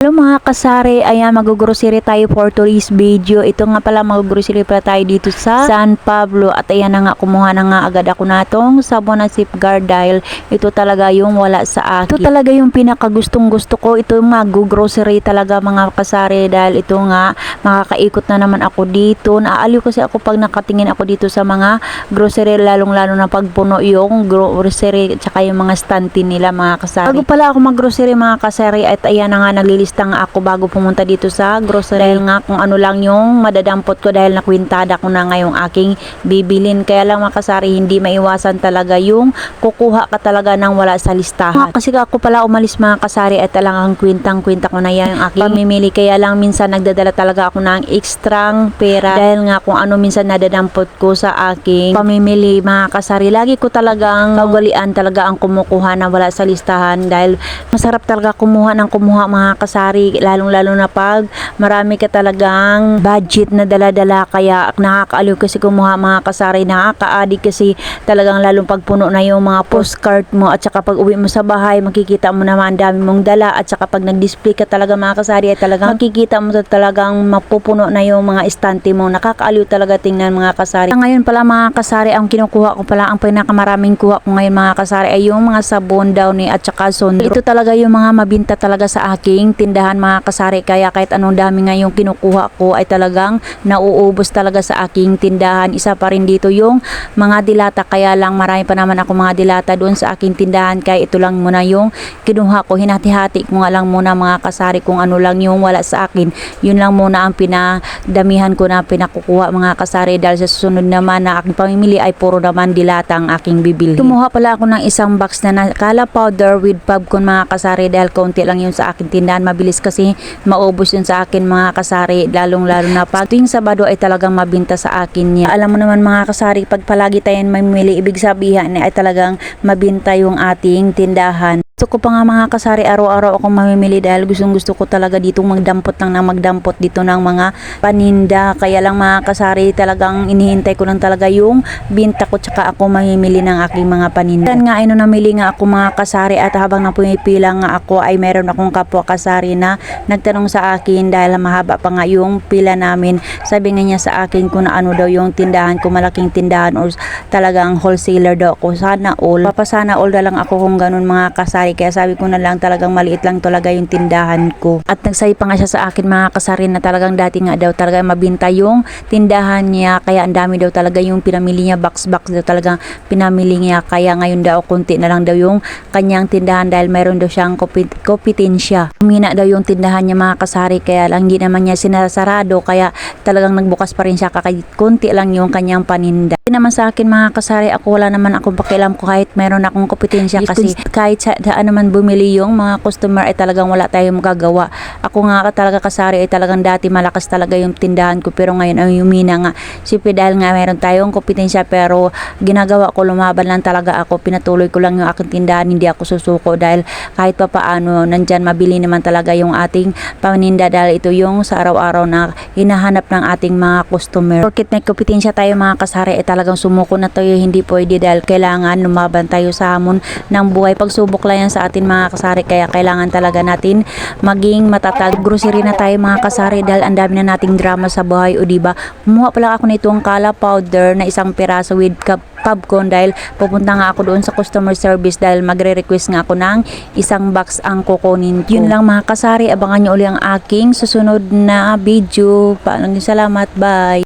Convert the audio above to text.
Hello mga kasari, ayan mag-grocery tayo for today's video. Ito nga pala mag-grocery pala tayo dito sa San Pablo at ayan na nga kumuha na nga agad ako natong sabon na safeguard dahil ito talaga yung wala sa akin. Ito talaga yung pinakagustong gusto ko. Ito yung mag-grocery talaga mga kasari dahil ito nga makakaikot na naman ako dito. Naaliw kasi ako pag nakatingin ako dito sa mga grocery lalong lalo na pagpuno yung grocery at saka yung mga stante nila mga kasari. Bago pala ako mag-grocery mga kasari at ayan na nga naglilista nga ako bago pumunta dito sa grocery dahil nga kung ano lang yung madadampot ko dahil nakwintada ko na ngayong aking bibilin. Kaya lang mga kasari hindi maiwasan talaga yung kukuha ka talaga ng wala sa listahan. Kasi ako pala umalis mga kasari at talagang kwintang kwinta ko na yan yung aking pamimili. Kaya lang minsan nagdadala talaga ako ng ekstrang pera dahil nga kung ano minsan nadadampot ko sa aking pamimili mga kasari. Lagi ko talagang kagalian talaga ang kumukuha na wala sa listahan dahil masarap talaga kumuha ng kumuha mga kasari lalong lalo na pag marami ka talagang budget na dala-dala. Kaya nakakaaliw kasi kumuha mga kasari nakaka-addict kasi talagang lalong pag puno na yung mga postcard mo at saka pag uwi mo sa bahay makikita mo naman ang dami mong dala at saka pag nag-display ka talaga mga kasari ay talagang makikita mo talagang mapupuno na yung mga estante mo. Nakakaaliw talaga tingnan mga kasari ngayon pala mga kasari ang kinukuha ko pala ang pinakamaraming kuha ko ngayon mga kasari ay yung mga sabon daw ni at saka sondro ito talaga yung mga mabinta talaga sa aking tindahan mga kasari. Kaya kahit anong dami nga yung kinukuha ko ay talagang nauubos talaga sa aking tindahan. Isa pa rin dito yung mga dilata. Kaya lang marami pa naman ako mga dilata doon sa aking tindahan. Kaya ito lang muna yung kinuha ko. Hinati-hati ko nga lang muna mga kasari kung ano lang yung wala sa akin. Yun lang muna ang pinadamihan ko na pinakukuha mga kasari. Dahil sa susunod naman na aking pamimili ay puro naman dilata ang aking bibili kumuha pala ako ng isang box na nakala powder with pubcon mga kasari. Dahil konti lang yun sa aking tindahan mabilis kasi maubos yun sa akin mga kasari lalong lalo na pag tuwing Sabado ay talagang mabinta sa akin niya. Alam mo naman mga kasari pag palagi tayong mamimili ibig sabihin ay talagang mabinta yung ating tindahan gusto ko pa nga mga kasari araw-araw akong mamimili dahil gustong gusto ko talaga ditong magdampot lang na magdampot dito ng mga paninda. Kaya lang mga kasari talagang inihintay ko lang talaga yung binta ko tsaka ako mamimili ng aking mga paninda. Yan nga ay nung namili nga ako mga kasari at habang napumipila nga ako ay meron akong kapwa kasari na nagtanong sa akin dahil mahaba pa nga yung pila namin. Sabi nga niya sa akin kung ano daw yung tindahan ko malaking tindahan or talagang wholesaler daw ako. Sana all. Papasana all na lang ako kung ganun mga kasari kaya sabi ko na lang talagang maliit lang talaga yung tindahan ko. At nagsabi pa nga siya sa akin mga kasari na talagang dati nga daw talaga mabinta yung tindahan niya kaya ang dami daw talaga yung pinamili niya box box daw talagang pinamili niya. Kaya ngayon daw konti na lang daw yung kanyang tindahan dahil mayroon daw siyang kompetensya humina daw yung tindahan niya mga kasari kaya lang hindi naman niya sinasarado kaya talagang nagbukas pa rin siya kahit konti lang yung kanyang paninda. Naman sa akin mga kasari ako wala naman akong pakialam ko kahit meron akong kompetensya kasi kahit sa daan naman bumili yung mga customer ay talagang wala tayong magagawa. Ako nga talaga kasari ay talagang dati malakas talaga yung tindahan ko pero ngayon ay humina nga. Siyempre dahil nga meron tayong kompetensya pero ginagawa ko lumaban lang talaga ako pinatuloy ko lang yung aking tindahan hindi ako susuko dahil kahit pa paano nandyan mabili naman talaga yung ating paninda dahil ito yung sa araw-araw na hinahanap ng ating mga customer. Porkit may kompetensya tayo mga kasari ay talagang sumuko na tayo hindi pwede dahil kailangan lumaban tayo sa hamon ng buhay. Pagsubok lang sa atin mga kasari kaya kailangan talaga natin maging matatag grocery na tayo mga kasari dahil ang dami na nating drama sa buhay o diba kumuha pala ako nitong kala powder na isang piraso with cup Pubcon dahil pupunta nga ako doon sa customer service dahil magre-request nga ako ng isang box ang kukunin ko. Yun lang mga kasari, abangan nyo uli ang aking susunod na video. Paalang salamat, bye!